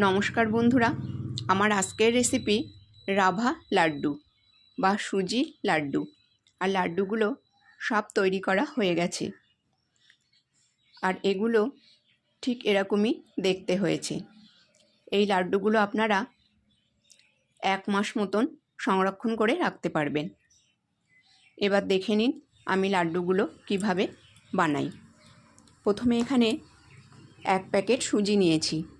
নমস্কার বন্ধুরা, আমার আজকের রেসিপি রাভা লাড্ডু বা সুজি লাড্ডু। আর লাড্ডুগুলো সব তৈরি করা হয়ে গেছে। আর এগুলো ঠিক এরকমই দেখতে হয়েছে। এই লাড্ডুগুলো আপনারা এক মাস মতন সংরক্ষণ করে রাখতে পারবেন। এবার দেখে নিন আমি লাড্ডুগুলো কীভাবে বানাই। প্রথমে এখানে এক প্যাকেট সুজি নিয়েছি।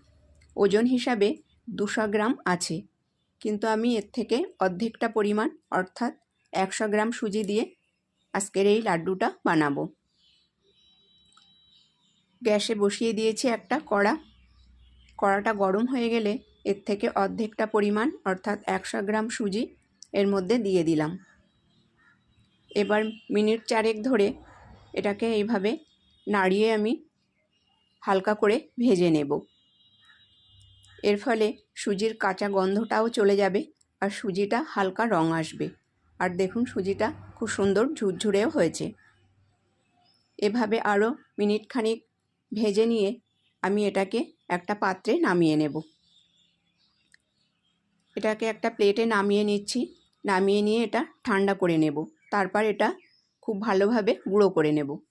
ওজন হিসাবে দুশো গ্রাম আছে। কিন্তু আমি এর থেকে অর্ধেকটা পরিমাণ, অর্থাৎ একশো গ্রাম সুজি দিয়ে আজকের এই লাড্ডুটা বানাবো। গ্যাসে বসিয়ে দিয়েছি একটা কড়া। কড়াটা গরম হয়ে গেলে এর থেকে অর্ধেকটা পরিমাণ, অর্থাৎ একশো গ্রাম সুজি এর মধ্যে দিয়ে দিলাম। এবার মিনিট চারেক ধরে এটাকে এইভাবে নাড়িয়ে আমি হালকা করে ভেজে নেব। এর ফলে সুজির কাঁচা গন্ধটাও চলে যাবে আর সুজিটা হালকা রং আসবে। আর দেখুন সুজিটা খুব সুন্দর ঝুরঝুরেও হয়েছে। এভাবে আরও মিনিট খানিক ভেজে নিয়ে আমি এটাকে একটা পাত্রে নামিয়ে নেব। এটাকে একটা প্লেটে নামিয়ে নিচ্ছি। নামিয়ে নিয়ে এটা ঠান্ডা করে নেব। তারপর এটা খুব ভালোভাবে গুঁড়ো করে নেব।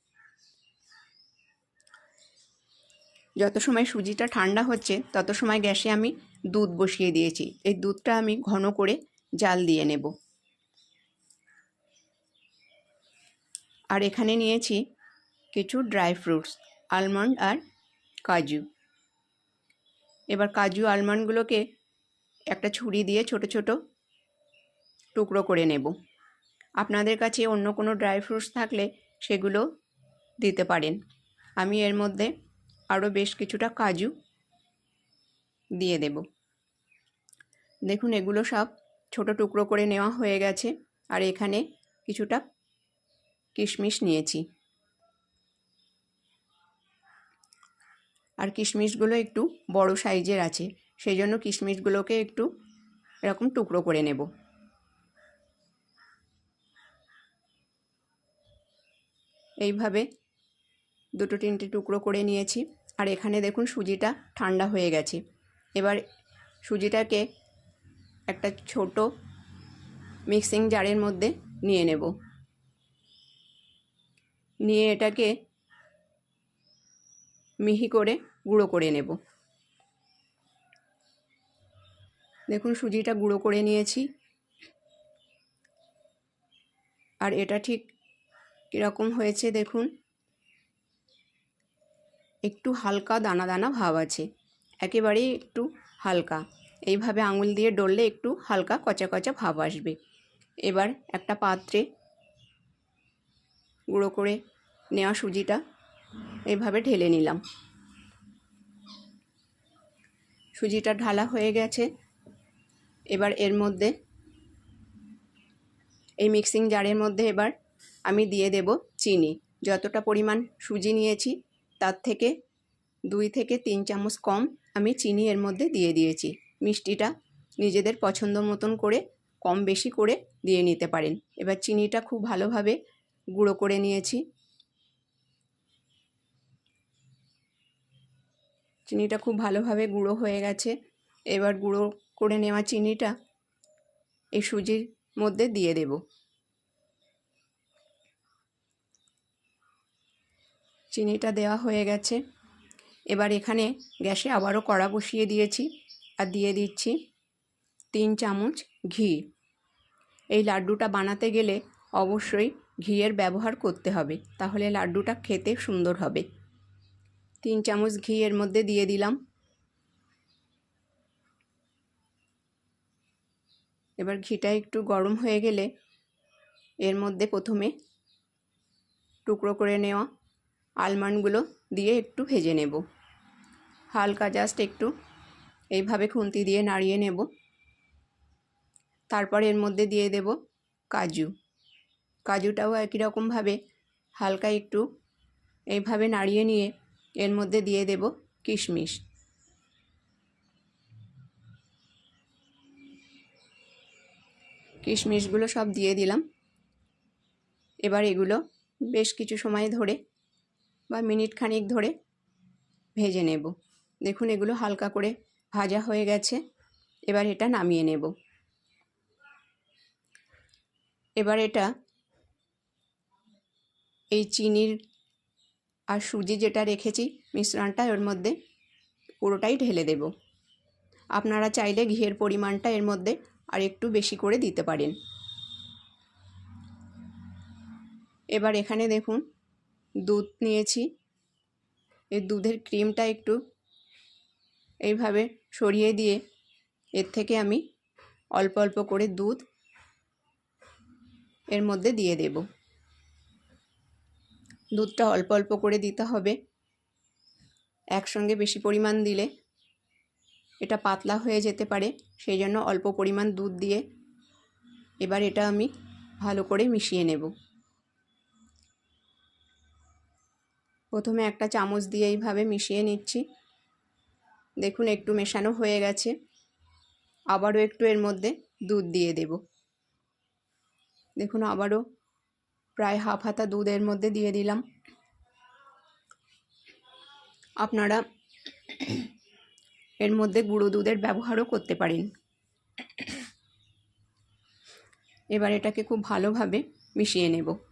যত সময় সুজিটা ঠান্ডা হচ্ছে, তত সময় গ্যাসে আমি দুধ বসিয়ে দিয়েছি। এই দুধটা আমি ঘন করে জাল দিয়ে নেব। আর এখানে নিয়েছি কিছু ড্রাই ফ্রুটস, আলমন্ড আর কাজু। এবার কাজু, আলমন্ডগুলোকে একটা ছুরি দিয়ে ছোট ছোট টুকরো করে নেব। আপনাদের কাছে অন্য কোনো ড্রাই ফ্রুটস থাকলে সেগুলো দিতে পারেন। আমি এর মধ্যে আরও বেশ কিছুটা কাজু দিয়ে দেব। দেখুন, এগুলো সব ছোট টুকরো করে নেওয়া হয়ে গেছে আর এখানে কিছুটা কিশমিশ নিয়েছি। আর কিশমিশগুলো একটু বড় সাইজের আছে সেই জন্য কিশমিশগুলোকে একটু এরকম টুকরো করে নেব। এইভাবে দুটো তিনটে টুকরো করে নিয়েছি। আর এখানে দেখুন সুজিটা ঠান্ডা হয়ে গেছে। এবার সুজিটাকে একটা ছোট মিক্সিং জারের মধ্যে নিয়ে নেব। নিয়ে এটাকে মিহি করে গুঁড়ো করে নেব। দেখুন সুজিটা গুঁড়ো করে নিয়েছি। আর এটা ঠিক কীরকম হয়েছে দেখুন। একটু হালকা দানা দানা ভাব আছে। একেবারেই একটু হালকা। এইভাবে আঙুল দিয়ে ডললে একটু হালকা কচা কচা ভাব আসবে। এবার একটা পাত্রে গুঁড়ো করে নেওয়া সুজিটা এইভাবে ঢেলে নিলাম। সুজিটা ঢালা হয়ে গেছে। এবার এর মধ্যে এই মিক্সিং জারের মধ্যে এবার আমি দিয়ে দেব চিনি। যতটা পরিমাণ সুজি নিয়েছি তার থেকে দুই থেকে তিন চামচ কম আমি চিনি এর মধ্যে দিয়ে দিয়েছি। মিষ্টিটা নিজেদের পছন্দ মতন করে কম বেশি করে দিয়ে নিতে পারেন। এবার চিনিটা খুব ভালোভাবে গুঁড়ো করে নিয়েছি। চিনিটা খুব ভালোভাবে গুঁড়ো হয়ে গেছে। এবার গুঁড়ো করে নেওয়া চিনিটা এই সুজির মধ্যে দিয়ে দেব। চিনিটা দেওয়া হয়ে গেছে। এবার এখানে গ্যাসে আবারও কড়া বসিয়ে দিয়েছি আর দিয়ে দিচ্ছি তিন চামচ ঘি। এই লাড্ডুটা বানাতে গেলে অবশ্যই ঘিয়ের ব্যবহার করতে হবে, তাহলে লাড্ডুটা খেতে সুন্দর হবে। তিন চামচ ঘি এর মধ্যে দিয়ে দিলাম। এবার ঘিটা একটু গরম হয়ে গেলে এর মধ্যে প্রথমে টুকরো করে নেওয়া আলমন্ডগুলো দিয়ে একটু ভেজে নেব। হালকা জাস্ট একটু এইভাবে খুন্তি দিয়ে নাড়িয়ে নেব। তারপর এর মধ্যে দিয়ে দেব কাজু। কাজুটাও একই রকমভাবে হালকা একটু এইভাবে নাড়িয়ে নিয়ে এর মধ্যে দিয়ে দেব কিশমিশ। কিশমিশগুলো সব দিয়ে দিলাম। এবার এগুলো বেশ কিছু সময় ধরে বা মিনিট খানিক ধরে ভেজে নেব। দেখুন, এগুলো হালকা করে ভাজা হয়ে গেছে। এবার এটা নামিয়ে নেব। এবার এটা এই চিনির আর সুজি যেটা রেখেছি মিশ্রণটা ওর মধ্যে পুরোটাই ঢেলে দেব। আপনারা চাইলে ঘিয়ের পরিমাণটা এর মধ্যে আর একটু বেশি করে দিতে পারেন। এবার এখানে দেখুন দুধ নিয়েছি। এই দুধের ক্রিমটা একটু এইভাবে সরিয়ে দিয়ে এর থেকে আমি অল্প অল্প করে দুধ এর মধ্যে দিয়ে দেব। দুধটা অল্প অল্প করে দিতে হবে। একসঙ্গে বেশি পরিমাণ দিলে এটা পাতলা হয়ে যেতে পারে, সেই জন্য অল্প পরিমাণ দুধ দিয়ে এবার এটা আমি ভালো করে মিশিয়ে নেব। প্রথমে একটা চামচ দিয়ে এইভাবে মিশিয়ে নিচ্ছি। দেখুন, একটু মেশানো হয়ে গেছে। আবারও একটু এর মধ্যে দুধ দিয়ে দেব। দেখুন, আবারও প্রায় হাফ হাতা দুধ এর মধ্যে দিয়ে দিলাম। আপনারা এর মধ্যে গুঁড়ো দুধের ব্যবহারও করতে পারেন। এবার এটাকে খুব ভালোভাবে মিশিয়ে নেব।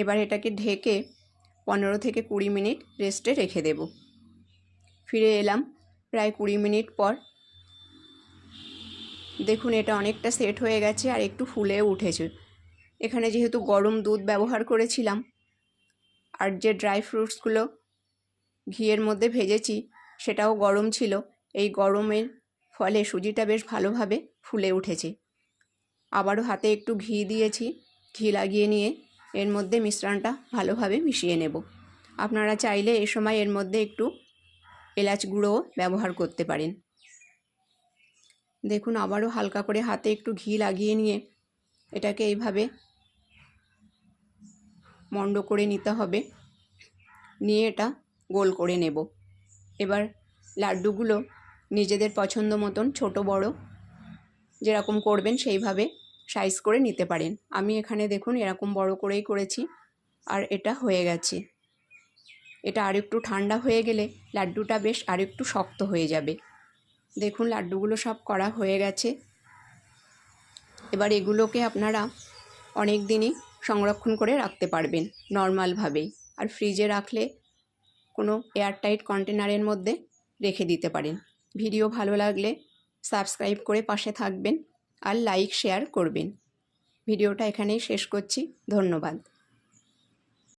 এবার এটাকে ঢেকে পনেরো থেকে কুড়ি মিনিট রেস্টে রেখে দেব। ফিরে এলাম প্রায় কুড়ি মিনিট পর। দেখুন, এটা অনেকটা সেট হয়ে গেছে আর একটু ফুলেও উঠেছে। এখানে যেহেতু গরম দুধ ব্যবহার করেছিলাম আর যে ড্রাই ফ্রুটসগুলো ঘিয়ের মধ্যে ভেজেছি সেটাও গরম ছিল, এই গরমের ফলে সুজিটা বেশ ভালোভাবে ফুলে উঠেছে। আবারও হাতে একটু ঘি দিয়েছি, ঘি লাগিয়ে নিয়ে এর মধ্যে মিশ্রণটা ভালোভাবে মিশিয়ে নেব। আপনারা চাইলে এ সময় এর মধ্যে একটু এলাচ গুঁড়োও ব্যবহার করতে পারেন। দেখুন, আবারও হালকা করে হাতে একটু ঘি লাগিয়ে নিয়ে এটাকে এইভাবে মণ্ড করে নিতে হবে। নিয়ে এটা গোল করে নেব। এবার লাড্ডুগুলো নিজেদের পছন্দ মতন, ছোট বড়, যেরকম করবেন সেইভাবে সাইজ করে নিতে পারেন। আমি এখানে দেখুন এরকম বড় করেই করেছি আর এটা হয়ে গেছে। এটা আরেকটু ঠান্ডা হয়ে গেলে লাড্ডুটা বেশ আরেকটু শক্ত হয়ে যাবে। দেখুন লাড্ডুগুলো সব করা হয়ে গেছে। এবার এগুলোকে আপনারা অনেক দিনই সংরক্ষণ করে রাখতে পারবেন নর্মালভাবেই আর ফ্রিজে রাখলে কোনো এয়ারটাইট কন্টেনারের মধ্যে রেখে দিতে পারেন। ভিডিও ভালো লাগলে সাবস্ক্রাইব করে পাশে থাকবেন। আর লাইক শেয়ার করবেন। ভিডিওটা এখানেই শেষ করছি। ধন্যবাদ।